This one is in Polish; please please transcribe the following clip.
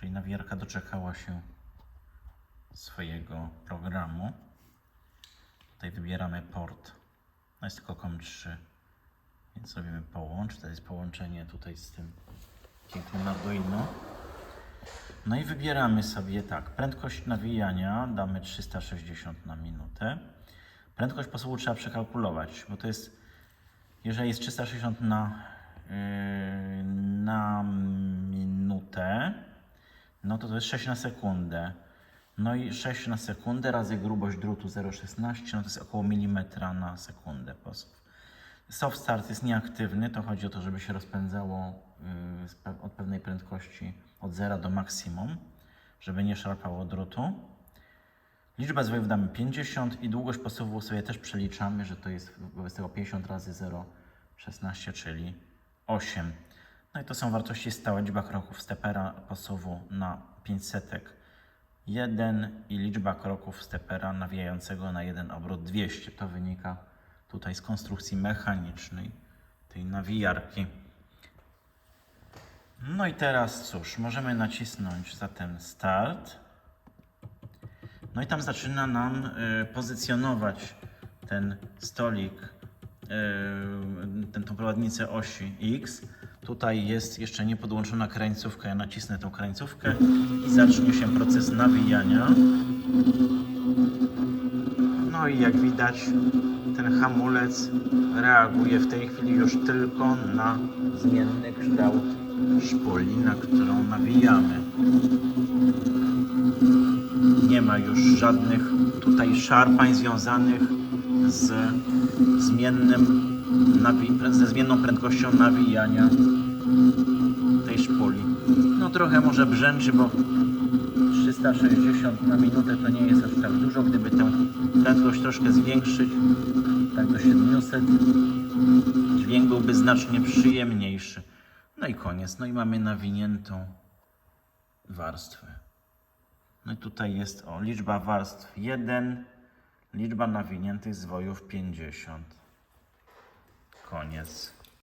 Czyli nawijarka doczekała się swojego programu. Tutaj wybieramy port. No jest tylko COM3, więc robimy połącz. To jest połączenie tutaj z tym pięknym Arduino. No i wybieramy sobie tak, prędkość nawijania damy 360 na minutę. Prędkość posuwu trzeba przekalkulować, bo to jest, jeżeli jest 360 na, no to to jest 6 na sekundę. No i 6 na sekundę razy grubość drutu 0,16, no to jest około milimetra na sekundę posuw. Soft start jest nieaktywny, to chodzi o to, żeby się rozpędzało pe- od pewnej prędkości od 0 do maksimum, żeby nie szarpało drutu. Liczbę zwojów damy 50 i długość posuwu sobie też przeliczamy, że to jest wobec tego 50 razy 0,16, czyli 8. No i to są wartości stałe, liczba kroków stepera posuwu na 500 1 i liczba kroków stepera nawijającego na jeden obrót 200. To wynika tutaj z konstrukcji mechanicznej tej nawijarki. No i teraz cóż, możemy nacisnąć zatem start. No i tam zaczyna nam y, pozycjonować ten stolik, y, ten, tą prowadnicę osi X. Tutaj jest jeszcze nie podłączona krańcówka. Ja nacisnę tą krańcówkę i zacznie się proces nawijania. No i jak widać, ten hamulec reaguje w tej chwili już tylko na zmienny kształt szpuli, na którą nawijamy. Nie ma już żadnych tutaj szarpań związanych z zmiennym ze zmienną prędkością nawijania tej szpuli. No trochę może brzęczy, bo 360 na minutę to nie jest aż tak dużo. Gdyby tę prędkość troszkę zwiększyć, tak do 700, dźwięk byłby znacznie przyjemniejszy. No i koniec. No i mamy nawiniętą warstwę. No i tutaj jest o liczba warstw 1, liczba nawiniętych zwojów 50. Koniec.